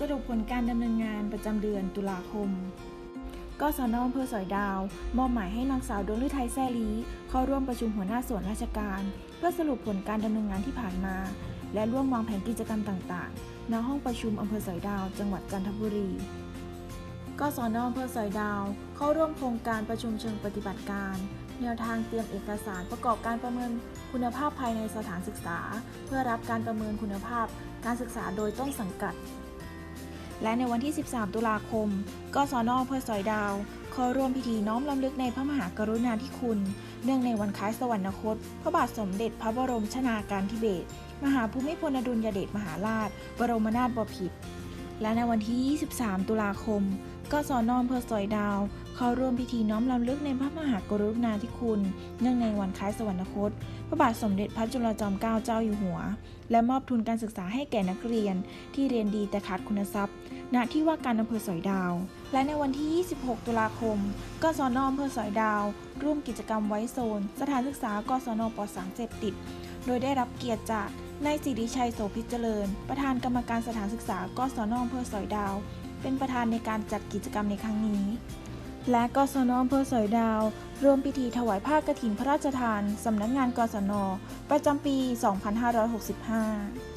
สรุปผลการดำเนินงานประจำเดือนตุลาคมกสนอำเภอสอยดาว มอบหมายให้นางสาวดวงฤทัยแซ่ลีเข้าร่วมประชุมหัวหน้าส่วนราชการ เพื่อสรุปผลการดำเนินงานที่ผ่านมา และร่วมวางแผนกิจกรรมต่างๆ ณ ห้องประชุมอำเภอสอยดาว จังหวัดจันทบุรีกสนอำเภอสอยดาว เข้าร่วมโครงการประชุมเชิงปฏิบัติการ แนวทางเตรียมเอกสารประกอบการประเมินคุณภาพภายในสถานศึกษา เพื่อรับการประเมินคุณภาพการศึกษาโดยต้นสังกัด และในวันที่ 13 ตุลาคม กศนอำเภอสอยดาวเข้าร่วมพิธีน้อมรำลึกในพระมหากรุณาธิคุณ เนื่องในวันคล้ายสวรรคต พระบาทสมเด็จพระบรมชนากาธิเบศร มหาภูมิพลอดุลยเดชมหาราช บรมนาถบพิตร และในวันที่ 23 ตุลาคม กศนอำเภอสอยดาว เข้าร่วมพิธีน้อมรำลึกในพระมหากรุณาธิคุณ เนื่องในวันคล้ายสวรรคต พระบาทสมเด็จพระจุลจอมเกล้าเจ้าอยู่หัว และมอบทุนการศึกษาให้แก่นักเรียนที่เรียนดีแต่ขาดคุณทรัพย์ ณที่ว่าการอำเภอสอยดาว และในวันที่ 26 ตุลาคม กศนอำเภอสอยดาว ร่วมกิจกรรมไว้โซน สถานศึกษากศนปลอดสารเสพติด โดยได้รับเกียรติจากนายสิริชัยโสภิเจริญ ประธานกรรมการสถานศึกษากศนอำเภอสอยดาว เป็นประธานในการจัดกิจกรรมในครั้งนี้ และกศนอำเภอสอยดาวร่วมพิธีถวายผ้ากฐินพระราชทานสำนักงานกศนประจำปี 2565